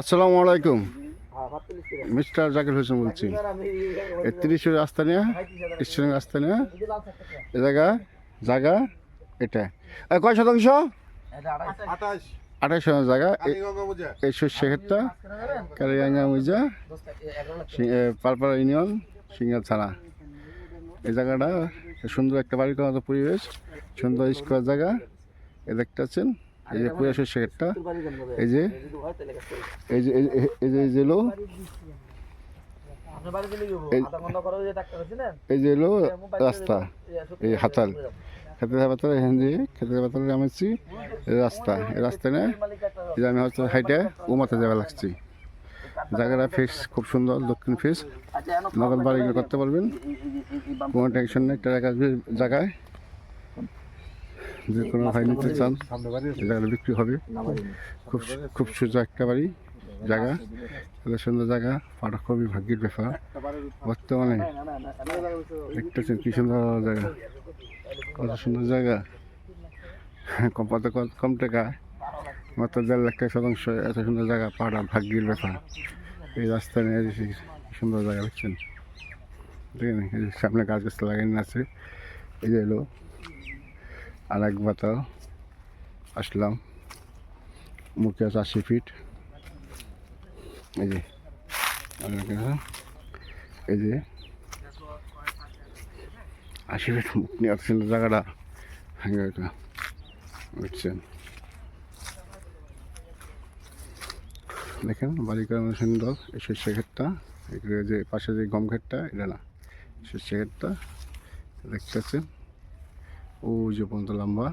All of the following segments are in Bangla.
আসসালামু আলাইকুম। মিস্টার জাকির হোসেন বলছি। তিরিশের রাস্তা নিয়ে স্টেশনের রাস্তা এ জায়গা জায়গা এটা। এই কয় শতাংশ? আঠাশ। শতাংশ জায়গা। এই শস্য ক্ষেত্রটা কালিগাঙ্গা মুজা পালপাড়া ইউনিয়ন সিঙ্গাল থানা। এই জায়গাটা সুন্দর একটা বাড়ির মতো পরিবেশ সুন্দর স্কোয়ার জায়গা। এ দেখতে পাচ্ছেন এই যে পুরো শস্য ক্ষেত্রটা এই যে এই যে এই- যে এই যে এলো। এই- এই যে এলো রাস্তা। এই হাতাল। খেতে পাতাল এখান দিয়ে খেতে পাতাল নামেছি এই রাস্তা। এই রাস্তা এই আমি হচ্ছে হাইটে উমাতে যাওয়া লাগছি। জায়গাটা ফিস খুব সুন্দর দক্ষিণ ফিস নগদ বাড়ি করতে পারবেন। কোনো টেনশন নেই কাজ জায়গায়। যে কোনো ভাই নিতে চান জায়গাটা বিক্রি হবে খুব খুব সুন্দর একটা বাড়ি জায়গা এত সুন্দর জায়গা পাটা খুবই ভাগ্যের ব্যাপার বর্তমানে দেখতেছেন কি সুন্দর জায়গা কত সুন্দর জায়গা কম কম টাকা মাত্র দেড় লাখ টাকা শতাংশ এত সুন্দর জায়গা পাড়া ভাগ্যের ব্যাপার এই রাস্তা নিয়ে সুন্দর জায়গা দেখছেন এই যে সামনে গাছ গাছ লাগানো আছে এই যে এলো আর এক আসলাম। মুখে আছে আশি ফিট এই যে এই যে, আশি ফিট মুখ নিয়ে সুন্দর জায়গাটা? এটা। বুঝছেন? দেখেন কেমন সুন্দর। এই শস্য ক্ষেতটা যে পাশে যে গম ক্ষেতটা, এটা না। শস্য ক্ষেতটা দেখতেছেন ও যে পর্যন্ত লম্বা,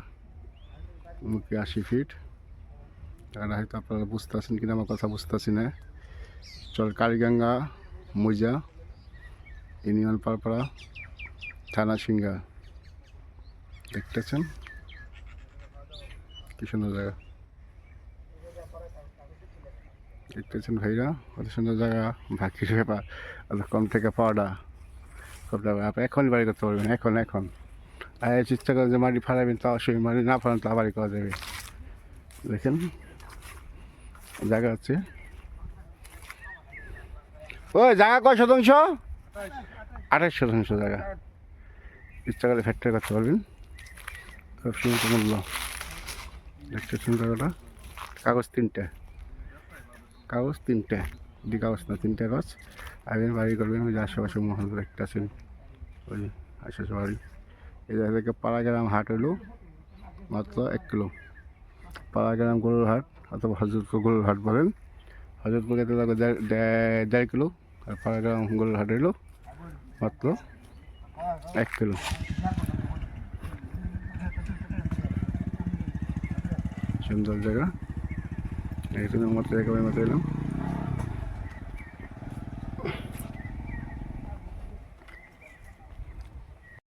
মুখে আশি ফিট আর হয়তো আপনারা বুঝতে আছেন কিনা, আমার কথা বুঝতে আছি না। চল কালীগঙ্গা, মজা, ইউনিয়ন পাড়পাড়া থানা সিঙ্গা দেখতেছেন? কি সুন্দর জায়গা। দেখতেছেন ভাইরা? কত সুন্দর জায়গা। ভাগ্যের ব্যাপার কম থেকে পাওয়াটা। সব জায়গা আপনি এখনই বাড়ি করতে পারবেন, এখন এখন। চেষ্টা করেন যে মাটি ফাড়াবেন তা অসুবিধা মাটি না ফাড়ান তা বাড়ি করা যাবে। দেখেন, জায়গা আছে ওই জায়গা কয় শতাংশ? আঠাশ শতাংশ জায়গা। ইচ্ছা করে ফ্যাক্টরি করতে পারবেন। খুব সুন্দর মূল্য। দেখতেছেন জায়গাটা কাগজ তিনটে। কাগজ তিনটে। দি কাগজ না, তিনটে কাগজ। আগে বাড়ি করবেন ওই যে আশেপাশে মহল দেখতে আছেন ওই আশেপাশে বাড়ি। জায়গা থেকে পাড়াগ্রাম হাট হলো মাত্র এক কিলো। পাড়াগ্রাম গরুর হাট অথবা হজরতপুর গরুর হাট বলেন। হজরতপুর যেতে লাগবে দেড়- কিলো, আর পাড়াগ্রাম গরুর হাট হলো মাত্র এক কিলো। সুন্দর জায়গা। এই জন্য মতো জায়গা মতো এলাম।